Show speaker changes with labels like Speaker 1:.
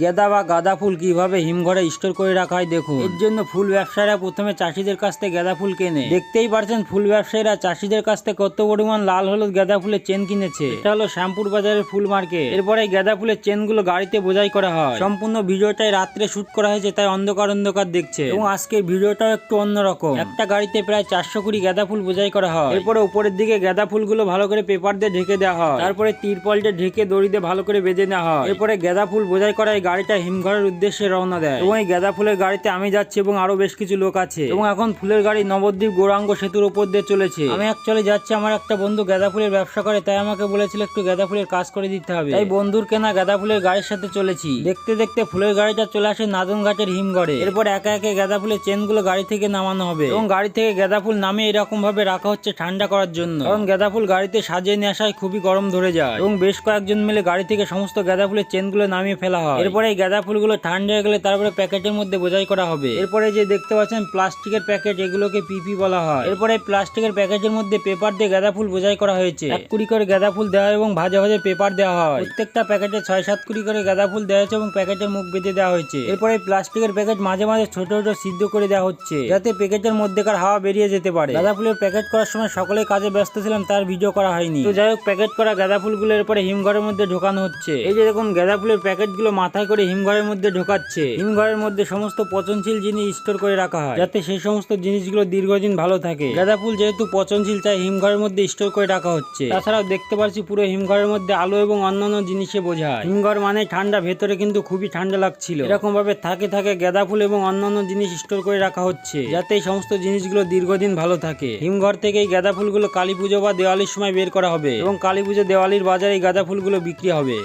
Speaker 1: গেঁদা বা গাঁদা ফুল কীভাবে হিমঘরে স্টোর করে রাখা হয় দেখুন। এর জন্য ফুল ব্যবসায়ীরা প্রথমে চাষিদের কাছ থেকে গেঁদা ফুল কেনে। দেখতেই পারছেন ফুল ব্যবসায়ীরা চাষিদের কাছ থেকে কত পরিমাণ লাল হলুদ গেঁদা ফুলের চেন কিনেছে। এটা হলো শ্যামপুর বাজারের ফুল মার্কেট। এরপরে গেঁদা ফুলের চেনগুলো গাড়িতে বোঝাই করা হয়। সম্পূর্ণ ভিডিওটাই রাত্রে শুট করা হয়েছে, তাই অন্ধকার অন্ধকার দেখছে। এবং আজকে ভিডিওটাও একটু অন্যরকম। একটা গাড়িতে প্রায় চারশো কুড়ি গেঁদা ফুল বোঝাই করা হয়। এরপরে উপরের দিকে গেঁদা ফুলগুলো ভালো করে পেপার দিয়ে ঢেকে দেওয়া হয়। তারপরে তিরপল দিয়ে ঢেকে দড়ি দিয়ে ভালো করে বেঁধে নেওয়া হয়। এরপরে গেঁদা ফুল বোঝাই করা গাড়িটা হিমঘরের উদ্দেশ্যে রওনা দেয় এবং এই গেঁদা ফুলের গাড়িতে আমি যাচ্ছি এবং আরও বেশ কিছু লোক আছে। এবং এখন ফুলের গাড়ি নবদ্বীপ গৌরাঙ্গ সেতুর উপর দিয়ে চলেছে। আমি অ্যাকচুয়ালি যাচ্ছি, আমার একটা বন্ধু গেঁদা ফুলের ব্যবসা করে, তাই আমাকে বলেছিল একটু গেঁদা ফুলের কাজ করে দিতে হবে। তাই বন্ধুর কেনা গেঁদা ফুলের গাড়ির সাথে চলেছি। দেখতে দেখতে ফুলের গাড়িটা চলে আসে নাদন ঘাটের হিমঘরে। এরপর একে একে গাঁদা ফুলের চেনগুলো গাড়ি থেকে নামানো হবে। এবং গাড়ি থেকে গেঁদা ফুল নামে এরকম ভাবে রাখা হচ্ছে ঠান্ডা করার জন্য। কারণ গেঁদা ফুল গাড়িতে সাজিয়ে নিয়ে আসায় খুবই গরম ধরে যায়। এবং বেশ কয়েকজন মিলে গাড়ি থেকে সমস্ত গাঁদা ফুলের চেনগুলো নামিয়ে ফেলা হয়। এরপরে এই গেঁদা ফুলগুলো ঠান্ডা হয়ে গেলে তারপরে প্যাকেটের মধ্যে বোঝাই করা হবে। এরপরে যে দেখতে পাচ্ছেন প্লাস্টিকের প্যাকেট, এগুলোকে পিপি বলা হয়। এরপরে প্লাস্টিকের প্যাকেটের মধ্যে পেপার দিয়ে গেঁদা ফুল বোঝাই করা হয়েছে। এক কুড়ি করে গেঁদা ফুল দেওয়া হয় এবং ভাজে ভাজে পেপার দেওয়া হয়। প্রত্যেকটা প্যাকেটে ছয় সাত কুড়ি করে গেঁদা ফুল দেওয়া হয়েছে এবং প্যাকেটের মুখ বেঁধে দেওয়া হয়েছে। এরপরে প্লাস্টিকের প্যাকেট মাঝে মাঝে ছোট ছোট সিদ্ধ করে দেওয়া হচ্ছে, যাতে প্যাকেটের মধ্যেকার হাওয়া বেরিয়ে যেতে পারে। গাঁদা ফুলের প্যাকেট করার সময় সকলে কাজে ব্যস্ত ছিলাম, তার ভিডিও করা হয়নি। তো যাই হোক, প্যাকেট করা গাঁদা ফুলগুলো এরপরে হিমঘরের মধ্যে ঢোকানো হচ্ছে। এই যে দেখুন, গাঁদা ফুলের প্যাকেটগুলো মাথায় করে হিমঘরের মধ্যে ঢোকাচ্ছে। হিমঘরের মধ্যে সমস্ত পচনশীল জিনিস স্টোর করে রাখা হয়, যাতে সেই সমস্ত জিনিসগুলো দীর্ঘদিন ভালো থাকে। গাঁদা ফুল যেহেতু পচনশীল, তাই হিমঘরের মধ্যে স্টোর করে রাখা হচ্ছে। তাছাড়াও দেখতে পাচ্ছি পুরো হিমঘরের মধ্যে আলো এবং অন্যান্য জিনিসে বোঝায় হিমঘর মানে ঠান্ডা, ভেতরে কিন্তু খুবই ঠান্ডা লাগছিল। এরকম ভাবে থাকে থাকে গাঁদা ফুল এবং অন্যান্য জিনিস স্টোর করে রাখা হচ্ছে, যাতে এই সমস্ত জিনিসগুলো দীর্ঘদিন ভালো থাকে। হিমঘর থেকে এই গাঁদা ফুলগুলো কালী পুজো বা দেওয়ালির সময় বের করা হবে এবং কালী পুজো দেওয়ালির বাজারে এই গাঁদা ফুলগুলো বিক্রি হবে।